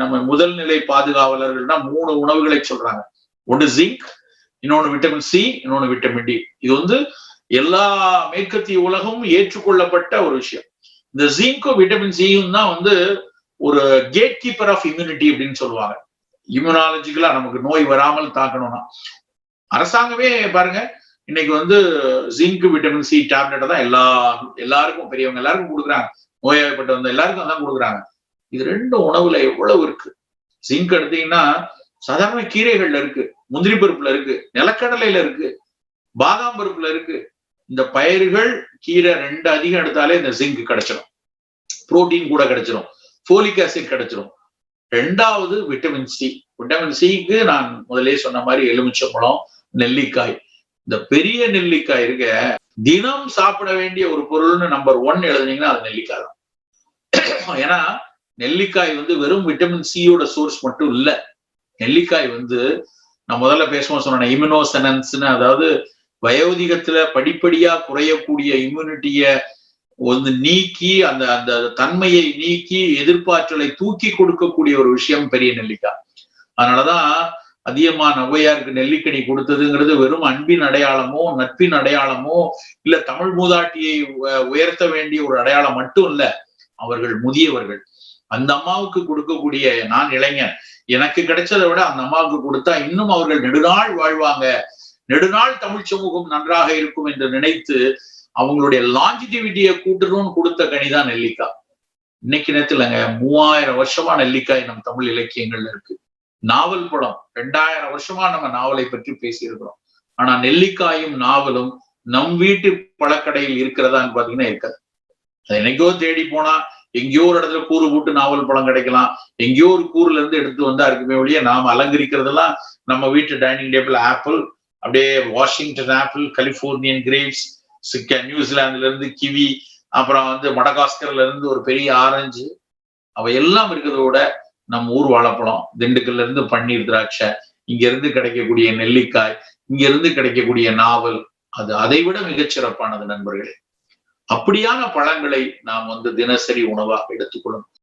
நம்ம முதல் நிலை பாதுகாவலர்கள்னா மூணு உணவுகளை சொல்றாங்க. ஒன்று ஜிங்க் இன்னொன்னு விட்டமின் சி இன்னொன்னு விட்டமின் டி இது வந்து எல்லா மேற்கத்திய உலகமும் ஏற்றுக்கொள்ளப்பட்ட ஒரு விஷயம். இந்த ஜிங்கும் விட்டமின் சியும் தான் வந்து ஒரு கேட் கீப்பர் ஆஃப் இம்யூனிட்டி அப்படின்னு சொல்லுவாங்க. இம்யூனாலஜிக்கலா நமக்கு நோய் வராமல் தாக்கணும்னா. அரசாங்கமே பாருங்க இன்னைக்கு வந்து ஜிங்க் விட்டமின் சி டேப்லெட்டை தான் எல்லா எல்லாருக்கும் பெரியவங்க எல்லாருக்கும் கொடுக்குறாங்க. நோயாளிப்பட்ட வந்த எல்லாருக்கும் தான் கொடுக்குறாங்க. இது ரெண்டு உணவுல எவ்வளவு இருக்கு? ஜிங்க் எடுத்தீங்கன்னா சாதாரண கீரைகள்ல இருக்கு முந்திரி பருப்புல இருக்கு நிலக்கடலையில இருக்கு பாதாம் பருப்புல இருக்கு. இந்த பயிர்கள் கீரை ரெண்டு அதிகம் எடுத்தாலே இந்த ஜிங்க் கிடைச்சிடும் புரோட்டீன் கூட கிடைச்சிடும் ஃபோலிக் ஆசிட் கிடைச்சிடும் ரெண்டாவது விட்டமின் சி விட்டமின் சிக்கு நான் முதலே சொன்ன மாதிரி எலுமிச்சம்பழம் நெல்லிக்காய். இந்த பெரிய நெல்லிக்காய் இருக்க தினம் சாப்பிட வேண்டிய ஒரு பொருள்னு நம்பர் ஒன் எழுதுனீங்கன்னா அது நெல்லிக்காய் தான். ஏன்னா நெல்லிக்காய் வந்து வெறும் விட்டமின் சியோட சோர்ஸ் மட்டும் இல்ல. நெல்லிக்காய் வந்து நான் முதல்ல பேசுவோம் சொன்ன இம்யூனோசனன்ஸ்னு அதாவது வயோதிகத்துல படிப்படியா குறையக்கூடிய இம்யூனிட்டிய வந்து நீக்கி அந்த அந்த தன்மையை நீக்கி எதிர்ப்பாற்றலை தூக்கி கொடுக்கக்கூடிய ஒரு விஷயம் பெரிய நெல்லிக்காய். அதனாலதான் அதிகமா நவ்வையாருக்கு நெல்லிக்கனி கொடுத்ததுங்கிறது வெறும் அன்பின் அடையாளமோ நட்பின் அடையாளமோ இல்ல தமிழ் மூதாட்டியை உயர்த்த வேண்டிய ஒரு அடையாளம் மட்டும் இல்ல அவர்கள் முதியவர்கள். அந்த அம்மாவுக்கு கொடுக்கக்கூடிய நான் இளைஞன் எனக்கு கிடைச்சதை விட அந்த அம்மாவுக்கு கொடுத்தா இன்னும் அவர்கள் நெடுநாள் வாழ்வாங்க. நெடுநாள் தமிழ் சமூகம் நன்றாக இருக்கும் என்று நினைத்து அவங்களுடைய லாஞ்சிட்டிவிட்டியை கூட்டணும்னு கொடுத்த கனிதா நெல்லிக்காய். இன்னைக்கு நேரத்துலங்க மூவாயிரம் வருஷமா நெல்லிக்காய் நம் தமிழ் இலக்கியங்கள்ல இருக்கு. நாவல் படம் ரெண்டாயிரம் வருஷமா நம்ம நாவலை பற்றி பேசியிருக்கிறோம். ஆனா நெல்லிக்காயும் நாவலும் நம் வீட்டு பழக்கடையில் இருக்கிறதான்னு பாத்தீங்கன்னா இருக்காது. அது என்னைக்கோ தேடி போனா எங்கேயோ ஒரு இடத்துல கூறு போட்டு நாவல் பழம் கிடைக்கலாம். எங்கேயோ ஒரு கூறுல இருந்து எடுத்து வந்தா இருக்குமே ஒழிய நாம் அலங்கரிக்கிறதெல்லாம் நம்ம வீட்டு டைனிங் டேபிள் ஆப்பிள் அப்படியே வாஷிங்டன் ஆப்பிள் கலிபோர்னியன் கிரேப்ஸ் நியூசிலாந்துல இருந்து கிவி அப்புறம் வந்து மடகாஸ்கர்ல இருந்து ஒரு பெரிய ஆரஞ்சு அவை எல்லாம் இருக்கிறத விட நம்ம ஊர் வாழைப்பழம் திண்டுக்கல்ல இருந்து பன்னீர் திராட்சை இங்க இருந்து கிடைக்கக்கூடிய நெல்லிக்காய் இங்க இருந்து கிடைக்கக்கூடிய நாவல் அது அதை விட மிகச்சிறப்பானது நண்பர்களே. அப்படியான பழங்களை நாம் வந்து தினசரி உணவாக எடுத்துக்கொள்ளணும்